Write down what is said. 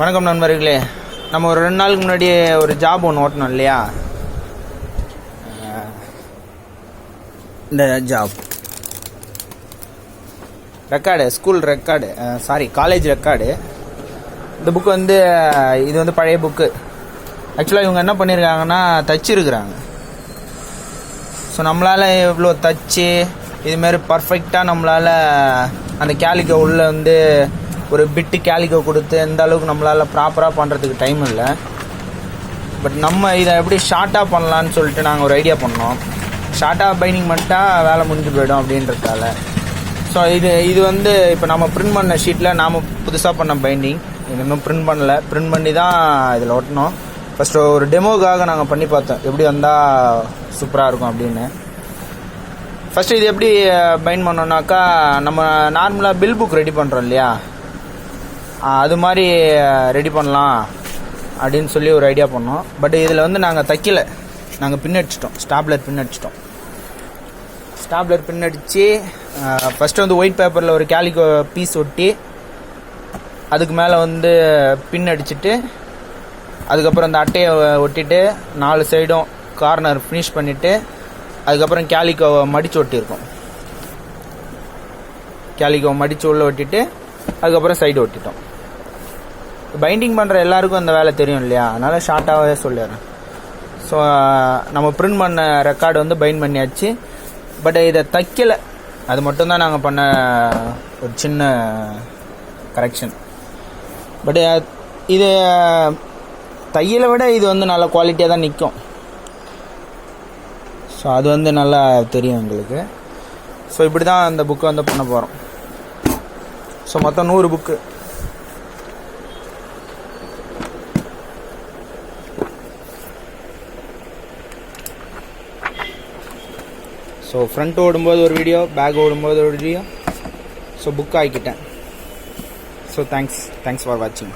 வணக்கம் நண்பர்களே. நம்ம ஒரு ரெண்டு நாளுக்கு முன்னாடி ஒரு ஜாப் ஒன்று ஓட்டணும் இல்லையா? இந்த job record school record sorry college record இந்த புக்கு வந்து இது வந்து பழைய புக்கு ஆக்சுவலாக இவங்க என்ன பண்ணியிருக்காங்கன்னா தச்சிருக்கிறாங்க. ஸோ நம்மளால் இவ்வளோ தச்சு இதுமாரி பர்ஃபெக்டாக நம்மளால் அந்த கேலிக்கை உள்ளே வந்து ஒரு பிட்டு கேலிக்கோ கொடுத்து எந்த அளவுக்கு நம்மளால் ப்ராப்பராக பண்ணுறதுக்கு டைம் இல்லை. பட் நம்ம இதை எப்படி ஷார்ட்டாக பண்ணலான்னு சொல்லிட்டு நாங்கள் ஒரு ஐடியா பண்ணோம். ஷார்ட்டாக பைண்டிங் பண்ணிட்டா வேலை முடிஞ்சு போயிடும் அப்படின்றதால ஸோ இது இது வந்து இப்போ நம்ம பிரிண்ட் பண்ண ஷீட்டில் நாம் புதுசாக பண்ண பைண்டிங் இது இன்னும் பிரிண்ட் பண்ணல. பிரிண்ட் பண்ணி தான் இதில் ஒட்டணும். ஃபஸ்ட்டு ஒரு டெமோக்காக நாங்கள் பண்ணி பார்த்தோம். எப்படி வந்தால் சூப்பராக இருக்கும் அப்படின்னு. ஃபஸ்ட்டு இது எப்படி பைண்ட் பண்ணோம்னாக்கா நம்ம நார்மலாக பில் புக் ரெடி பண்ணுறோம் இல்லையா? அது மாதிரி ரெடி பண்ணலாம் அப்படின்னு சொல்லி ஒரு ஐடியா பண்ணோம். பட் இதில் வந்து நாங்கள் தைக்கல. நாங்கள் பின் அடிச்சிட்டோம் ஸ்டாப்லர் பின் அடிச்சிட்டோம் ஸ்டாப்லர் பின் அடித்து ஃபஸ்ட்டு வந்து ஒயிட் பேப்பரில் ஒரு கேலிக்கோ பீஸ் ஒட்டி அதுக்கு மேலே வந்து பின் அடிச்சிட்டு அதுக்கப்புறம் அந்த அட்டையை ஒட்டிட்டு நாலு சைடும் கார்னர் ஃபினிஷ் பண்ணிவிட்டு அதுக்கப்புறம் கேலிக்கோவை மடித்து ஒட்டியிருக்கோம். கேலிக்கோவை மடித்து உள்ளே ஒட்டிட்டு அதுக்கப்புறம் சைடு ஒட்டிட்டோம். பைண்டிங் பண்ணுற எல்லாருக்கும் அந்த வேலை தெரியும் இல்லையா? அதனால் ஷார்ட்டாகவே சொல்லிடுறேன். ஸோ நம்ம பிரிண்ட் பண்ண ரெக்கார்டு வந்து பைண்ட் பண்ணியாச்சு. பட் இதை தைக்கலை. அது மட்டும்தான் நாங்கள் பண்ண ஒரு சின்ன கரெக்ஷன் பட் இது தையலை விட இது வந்து நல்ல குவாலிட்டியாக தான் நிற்கும் ஸோ அது வந்து நல்லா தெரியும் எங்களுக்கு. ஸோ இப்படி தான் அந்த புக்கை வந்து பண்ண போகிறோம் ஸோ மொத்தம் நூறு புக்கு ஸோ ஃப்ரண்ட் ஓடும்போது ஒரு வீடியோ பேக் ஓடும்போது ஒரு வீடியோ ஸோ புக் ஆகிக்கிட்டேன் ஸோ தேங்க்ஸ் தேங்க்ஸ் ஃபார் வாட்சிங்